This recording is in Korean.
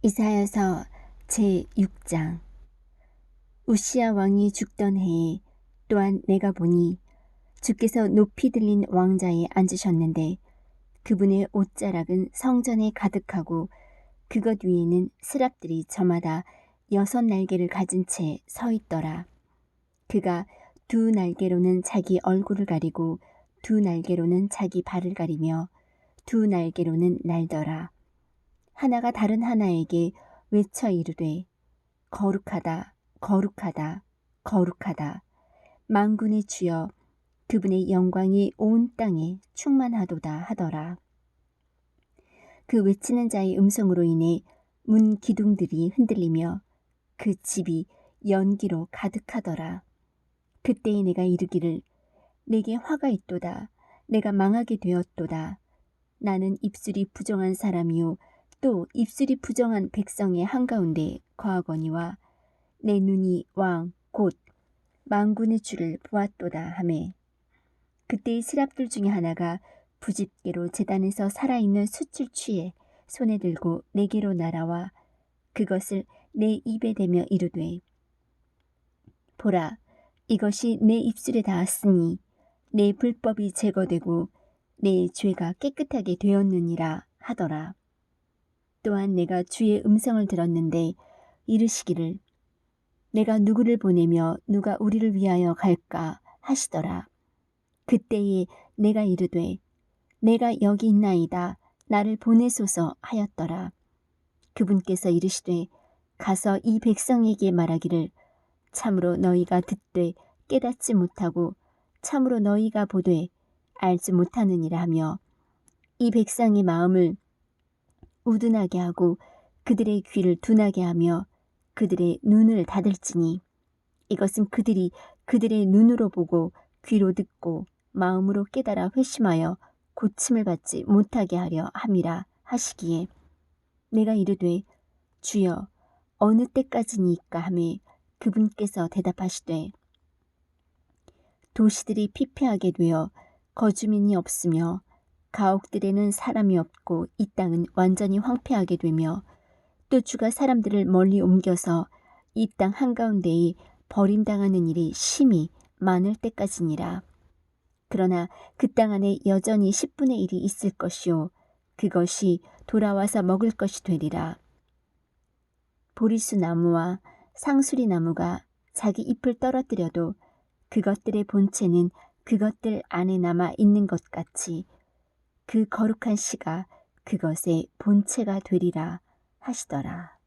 이사야서 제6장 우시아 왕이 죽던 해에 또한 내가 보니 주께서 높이 들린 왕자에 앉으셨는데 그분의 옷자락은 성전에 가득하고 그것 위에는 스랍들이 저마다 여섯 날개를 가진 채 서 있더라. 그가 두 날개로는 자기 얼굴을 가리고 두 날개로는 자기 발을 가리며 두 날개로는 날더라. 하나가 다른 하나에게 외쳐 이르되 거룩하다 거룩하다 거룩하다 만군의 주여 그분의 영광이 온 땅에 충만하도다 하더라. 그 외치는 자의 음성으로 인해 문 기둥들이 흔들리며 그 집이 연기로 가득하더라. 그때에 내가 이르기를 내게 화가 있도다. 내가 망하게 되었도다. 나는 입술이 부정한 사람이요 또 입술이 부정한 백성의 한가운데 거하거니와 내 눈이 왕 곧 망군의 주를 보았도다 하매 그때의 스랍들 중에 하나가 부집게로 재단에서 살아있는 숯을 취해 손에 들고 내게로 날아와 그것을 내 입에 대며 이르되 보라 이것이 내 입술에 닿았으니 내 불법이 제거되고 내 죄가 깨끗하게 되었느니라 하더라. 또한 내가 주의 음성을 들었는데 이르시기를 내가 누구를 보내며 누가 우리를 위하여 갈까 하시더라. 그때에 내가 이르되 내가 여기 있나이다 나를 보내소서 하였더라. 그분께서 이르시되 가서 이 백성에게 말하기를 참으로 너희가 듣되 깨닫지 못하고 참으로 너희가 보되 알지 못하느니라 하며 이 백성의 마음을 우둔하게 하고 그들의 귀를 둔하게 하며 그들의 눈을 닫을지니 이것은 그들이 그들의 눈으로 보고 귀로 듣고 마음으로 깨달아 회심하여 고침을 받지 못하게 하려 함이라 하시기에 내가 이르되 주여 어느 때까지니까 하매 그분께서 대답하시되 도시들이 피폐하게 되어 거주민이 없으며 가옥들에는 사람이 없고 이 땅은 완전히 황폐하게 되며 또 주가 사람들을 멀리 옮겨서 이 땅 한가운데에 버림당하는 일이 심히 많을 때까지니라. 그러나 그 땅 안에 여전히 10분의 1이 있을 것이요 그것이 돌아와서 먹을 것이 되리라. 보리수 나무와 상수리 나무가 자기 잎을 떨어뜨려도 그것들의 본체는 그것들 안에 남아 있는 것 같이 그 거룩한 씨가 그것의 본체가 되리라 하시더라.